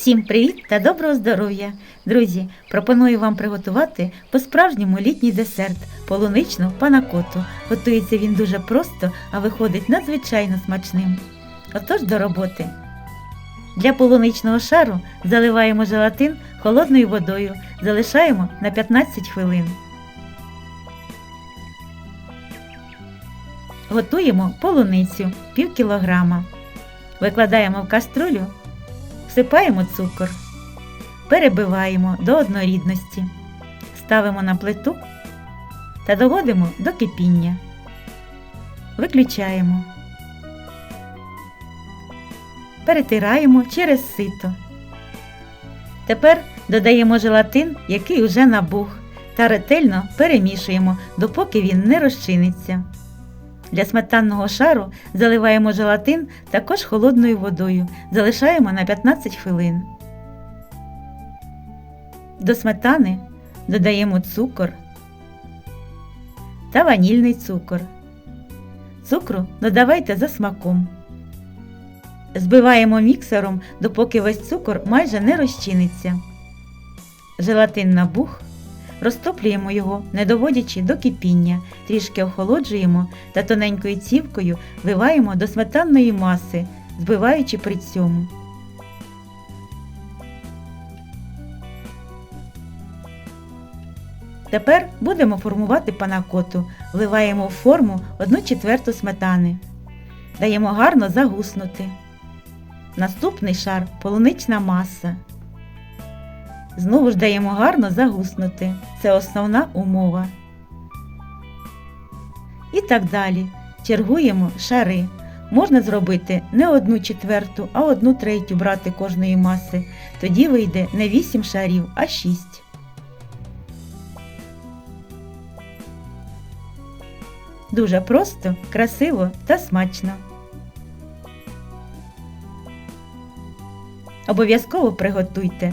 Всім привіт та доброго здоров'я! Друзі, пропоную вам приготувати по-справжньому літній десерт полуничну панакоту. Готується він дуже просто, а виходить надзвичайно смачним. Отож до роботи. Для полуничного шару заливаємо желатин холодною водою, залишаємо на 15 хвилин. Готуємо полуницю пів кілограма. Викладаємо в каструлю Всипаємо цукор, перебиваємо до однорідності, ставимо на плиту та доводимо до кипіння. Виключаємо. Перетираємо через сито. Тепер додаємо желатин, який уже набух, та ретельно перемішуємо, допоки він не розчиниться. Для сметанного шару заливаємо желатин також холодною водою, залишаємо на 15 хвилин. До сметани додаємо цукор та ванільний цукор. Цукру додавайте за смаком. Збиваємо міксером, допоки весь цукор майже не розчиниться. Желатин набух. Розтоплюємо його, не доводячи до кипіння, трішки охолоджуємо та тоненькою цівкою вливаємо до сметанної маси, збиваючи при цьому. Тепер будемо формувати панакоту. Вливаємо в форму 1 четверту сметани. Даємо гарно загуснути. Наступний шар полунична маса. Знову ж даємо гарно загуснути. Це основна умова. І так далі. Чергуємо шари. Можна зробити не одну четверту, а одну третю брати кожної маси. Тоді вийде не 8 шарів, а 6. Дуже просто, красиво та смачно. Обов'язково приготуйте.